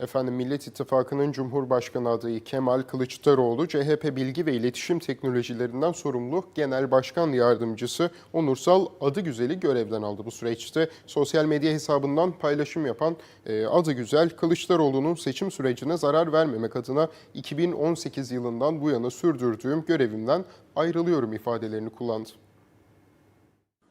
Efendim Millet İttifakı'nın Cumhurbaşkanı adayı Kemal Kılıçdaroğlu, CHP Bilgi ve İletişim Teknolojilerinden sorumlu Genel Başkan Yardımcısı Onursal Adıgüzel'i görevden aldı. Bu süreçte sosyal medya hesabından paylaşım yapan e, Adıgüzel, Kılıçdaroğlu'nun seçim sürecine zarar vermemek adına 2018 yılından bu yana sürdürdüğüm görevimden ayrılıyorum ifadelerini kullandı.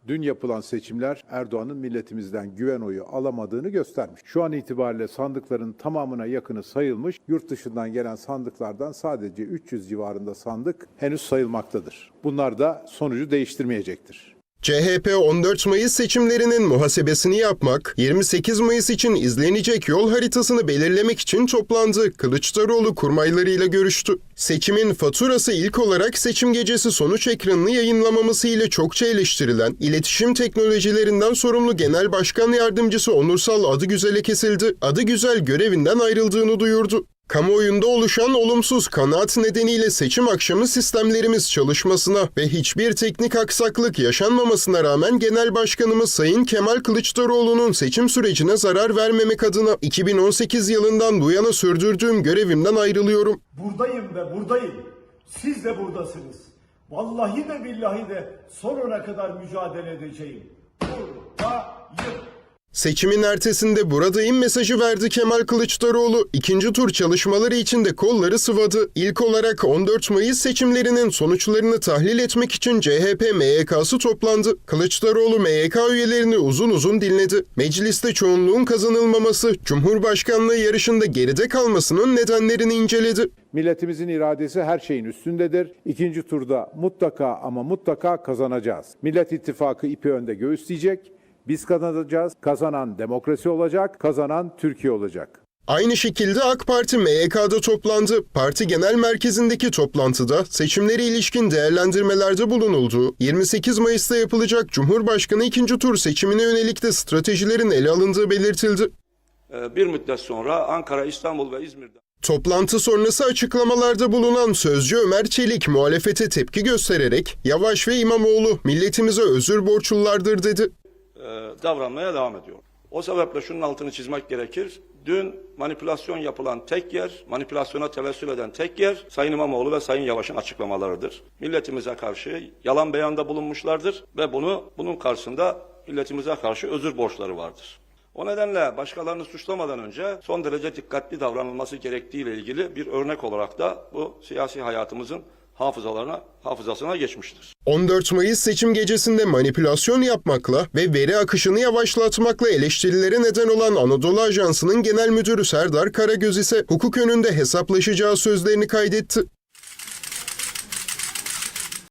Dün yapılan seçimler Erdoğan'ın milletimizden güven oyu alamadığını göstermiş. Şu an itibariyle sandıkların tamamına yakını sayılmış. Yurt dışından gelen sandıklardan sadece 300 civarında sandık henüz sayılmaktadır. Bunlar da sonucu değiştirmeyecektir. CHP 14 Mayıs seçimlerinin muhasebesini yapmak, 28 Mayıs için izlenecek yol haritasını belirlemek için toplandı. Kılıçdaroğlu kurmaylarıyla görüştü. Seçimin faturası ilk olarak seçim gecesi sonuç ekranını yayınlamaması ile çokça eleştirilen iletişim teknolojilerinden sorumlu Genel Başkan Yardımcısı Onursal Adıgüzel'e kesildi. Adıgüzel görevinden ayrıldığını duyurdu. Kamuoyunda oluşan olumsuz kanaat nedeniyle seçim akşamı sistemlerimiz çalışmasına ve hiçbir teknik aksaklık yaşanmamasına rağmen Genel Başkanımız Sayın Kemal Kılıçdaroğlu'nun seçim sürecine zarar vermemek adına 2018 yılından bu yana sürdürdüğüm görevimden ayrılıyorum. Buradayım ve buradayım. Siz de buradasınız. Vallahi de billahi de sonuna kadar mücadele edeceğim. Seçimin ertesinde buradayım mesajı verdi Kemal Kılıçdaroğlu. İkinci tur çalışmaları için de kolları sıvadı. İlk olarak 14 Mayıs seçimlerinin sonuçlarını tahlil etmek için CHP MYK'sı toplandı. Kılıçdaroğlu MYK üyelerini uzun uzun dinledi. Mecliste çoğunluğun kazanılmaması, Cumhurbaşkanlığı yarışında geride kalmasının nedenlerini inceledi. Milletimizin iradesi her şeyin üstündedir. İkinci turda mutlaka ama mutlaka kazanacağız. Millet İttifakı ipi önde göğüsleyecek. Biz kazanacağız. Kazanan demokrasi olacak. Kazanan Türkiye olacak. Aynı şekilde AK Parti MYK'da toplandı. Parti Genel Merkezi'ndeki toplantıda seçimlere ilişkin değerlendirmelerde bulunulduğu, 28 Mayıs'ta yapılacak Cumhurbaşkanı ikinci tur seçimine yönelik de stratejilerin ele alındığı belirtildi. Ee, Bir müddet sonra Ankara, İstanbul ve İzmir'de Toplantı sonrası açıklamalarda bulunan sözcü Ömer Çelik muhalefete tepki göstererek Yavaş ve İmamoğlu milletimize özür borçlulardır dedi. E, davranmaya devam ediyor. O sebeple şunun altını çizmek gerekir. Dün manipülasyon yapılan tek yer, manipülasyona tevessül eden tek yer Sayın İmamoğlu ve Sayın Yavaş'ın açıklamalarıdır. Milletimize karşı yalan beyanda bulunmuşlardır ve bunu bunun karşısında milletimize karşı özür borçları vardır. O nedenle başkalarını suçlamadan önce son derece dikkatli davranılması gerektiği ile ilgili bir örnek olarak da bu siyasi hayatımızın hafızalarına, hafızasına geçmiştir. 14 Mayıs seçim gecesinde manipülasyon yapmakla ve veri akışını yavaşlatmakla eleştirilere neden olan Anadolu Ajansı'nın genel müdürü Serdar Karagöz ise hukuk önünde hesaplaşacağı sözlerini kaydetti.